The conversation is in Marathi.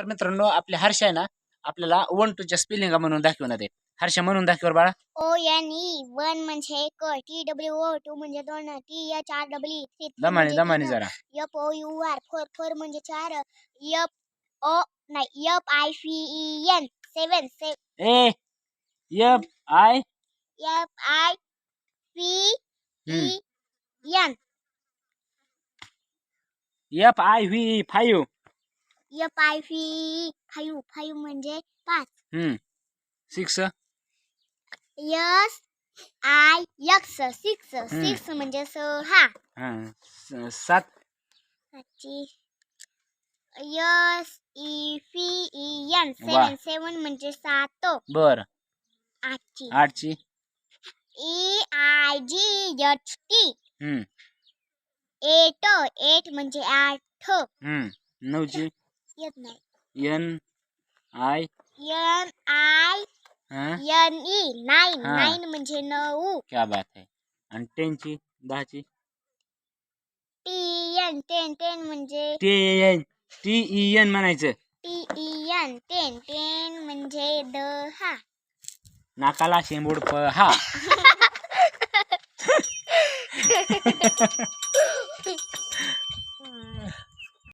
तर मित्रांनो आपले हर्ष आहे ना आपल्याला वन टूच्या स्पेलिंग म्हणून दाखवणार आहे हर्ष म्हणून दाखवर बाळा. ओ एन ई वन म्हणजे एक टी डब्ल्यू ओ टू म्हणजे दोन टी एच आर डब्ल्यू दमाने दमाने जरा. F O U R four four म्हणजे चार एफ ओ नाही F I V E N seven A F I F I hmm. E N F I V five F I V five five म्हणजे पाच. हम्म. Six S I X six six म्हणजे सहा हा. स- सात. सातची. S E V E N. Seven seven म्हणजे सात. बर. आठची. आठची. E I G H T hmm. Eight eight म्हणजे आठ. हम्म. नऊची. येत नाही. N I N I N E nine. हा. नाईन म्हणजे नऊ. क्या बात आहे आणि टेनची दहाची? टी एन टेन टेन म्हणजे? T N T E N म्हणायचं. T E N ten ten म्हणजे दहा नाकाला शेंबूड प हा.